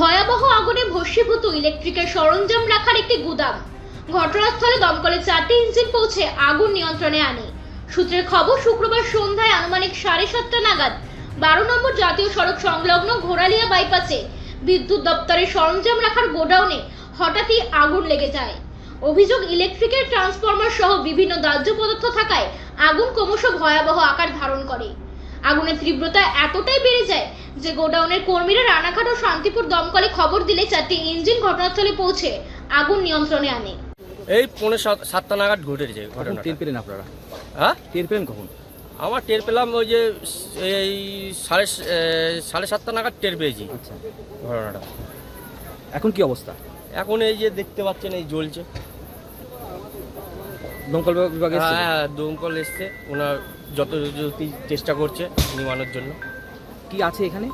ভয়াবহ আগুনে ভস্মীভূত ইলেকট্রিকের সরঞ্জাম রাখার একটি গুদাম। ঘটনাস্থলে দমকলে চারটি ইঞ্জিন পৌঁছে আগুন নিয়ন্ত্রণে আনে। সূত্রের খবর, শুক্রবার সন্ধ্যায় আনুমানিক সাড়ে সাতটা নাগাদ বারো নম্বর জাতীয় সড়ক সংলগ্ন ঘোড়ালিয়া বাইপাসে বিদ্যুৎ দপ্তরের সরঞ্জাম রাখার গোডাউনে হঠাৎই আগুন লেগে যায়। অভিযোগ, ইলেকট্রিকের ট্রান্সফরমার সহ বিভিন্ন দাহ্য পদার্থ থাকায় আগুন ক্রমশ ভয়াবহ আকার ধারণ করে। আগুনের তীব্রতা এতটাই বেড়ে যায় যে গোডাউনের কর্মীরা রানাঘাট ও শান্তিপুর দমকলে খবর দিলে চারটি ইঞ্জিন ঘটনাস্থলে পৌঁছে আগুন নিয়ন্ত্রণে আনে। এই পৌনে সাত সাতটা নাগাদ ঘটেছে ঘটনা টের পেলেন আপনারা? হ্যাঁ? টের পেলেন কখন? আমার টের পেলাম ওই যে এই সাড়ে এ, সাড়ে সাতটা নাগাদ টের পেয়েছি আচ্ছা। ঘটনাটা। এখন কি অবস্থা? এখন এই যে দেখতে পাচ্ছেন এই জ্বলছে। দমকল বিভাগে এসেছিল? হ্যাঁ দমকল এসছে। ওনার যত যতই চেষ্টা করছে নিমানোর জন্য। কি আছে এখানে?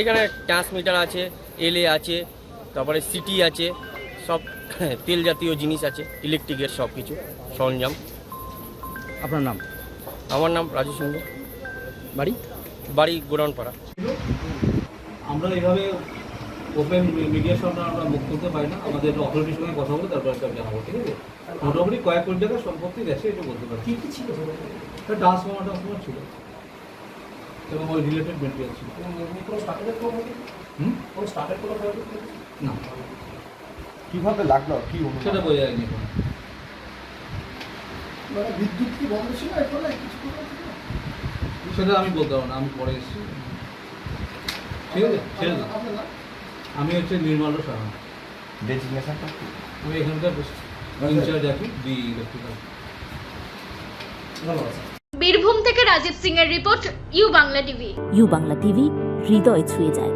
এখানে ট্রান্সমিটার আছে এলএ আছে তারপরে সিটি আছে সব তেল জাতীয় জিনিস আছে ইলেকট্রিকের সব কিছু সরঞ্জাম। আপনার নাম? আমার নাম রাজু সিংহ বাড়ি? বাড়ি গোডাউনপাড়া আমরা এইভাবে ওপেন মিডিয়ার সামনে আমরা মুখ খুলতে পারি না। আমাদের অথরিটির সঙ্গে কথা বলে তারপর একটা জানাব ঠিক আছে? মোটামুটি কয়েক কোটি টাকার সম্পত্তি গেছে এটা বলতে পারি কি কি ছিল? ট্রান্সফর্মার ট্রান্সফর্মার ছিল। এবং ওই রিলেটেড মেটেরিয়াল ছিল। হুম? না। কীভাবে লাগল কি? সেটা বোঝা যায়নি এখন। মানে বিদ্যুৎ কি বন্ধ ছিল সেটা আমি বলতে পারব না আমি পরে এসেছি। ঠিক আছে ছেড়ে দাও। আমি হচ্ছে নির্মল সাহা। ডেজিগনেশনটা? আমি এখানকার ইনচার্জ আছি দি ইলেকট্রিক্যাল ধন্যবাদ স্যার। বীরভূম থেকে রাজীব সিং এর report U Bangla TV. U Bangla TV, হৃদয় ছুঁয়ে যায়।